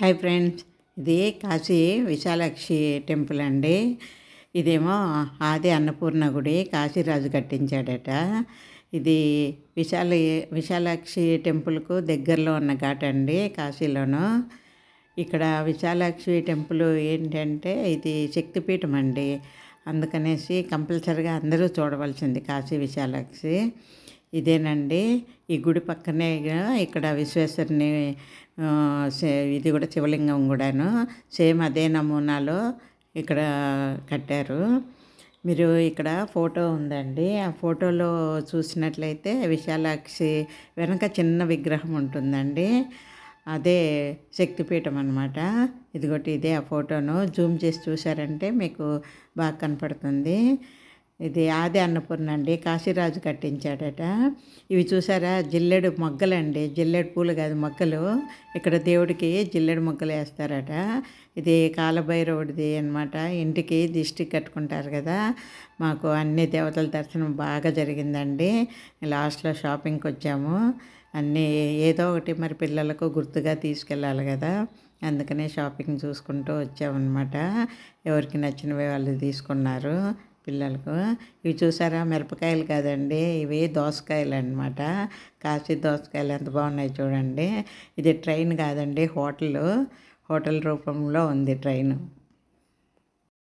Hi friends ఇది Kashi Vishalakshi temple అండి. ఇదేమో ఆది అన్నపూర్ణ గుడి కాశీరాజు కట్టించాడట. ఇది విశాల విశాలాక్షి టెంపుల్కు దగ్గరలో ఉన్న ఘాట్ అండి కాశీలోను. ఇక్కడ విశాలాక్షి టెంపుల్ ఏంటంటే ఇది శక్తిపీఠం అండి. అందుకనేసి కంపల్సరిగా అందరూ చూడవలసింది కాశీ విశాలాక్షి. ఇదేనండి. ఈ గుడి పక్కనే ఇక్కడ విశ్వేశ్వరుని ఇది కూడా శివలింగం కూడాను. సేమ్ అదే నమూనాలో ఇక్కడ కట్టారు. మీరు ఇక్కడ ఫోటో ఉందండి. ఆ ఫోటోలో చూసినట్లయితే విశాలాక్షి వెనక చిన్న విగ్రహం ఉంటుందండి. అదే శక్తిపీఠం అనమాట ఇదిగోటి ఇదే ఆ ఫోటోను. జూమ్ చేసి చూసారంటే మీకు బాగా కనపడుతుంది. ఇది ఆది అన్నపూర్ణ అండి. కాశీరాజు కట్టించాడట. ఇవి చూసారా? జిల్లెడు మొగ్గలండి. జిల్లెడు పూలు కాదు మొగ్గలు. ఇక్కడ దేవుడికి జిల్లెడు మొగ్గలు వేస్తారట. ఇది కాలభైరవుడిది అనమాట ఇంటికి దిష్టి కట్టుకుంటారు కదా. మాకు అన్ని దేవతల దర్శనం బాగా జరిగిందండి. లాస్ట్లో షాపింగ్కి వచ్చాము. అన్నీ ఏదో ఒకటి మరి పిల్లలకు గుర్తుగా తీసుకెళ్ళాలి కదా. అందుకనే షాపింగ్ చూసుకుంటూ వచ్చామన్నమాట. ఎవరికి నచ్చినవి వాళ్ళు తీసుకున్నారు. పిల్లలకు. ఇవి చూసారా? మిరపకాయలు కాదండి. ఇవి దోసకాయలు అనమాట కాశీ దోసకాయలు ఎంత బాగున్నాయి చూడండి. ఇది ట్రైన్ కాదండి హోటల్. హోటల్ రూపంలో ఉంది ట్రైన్.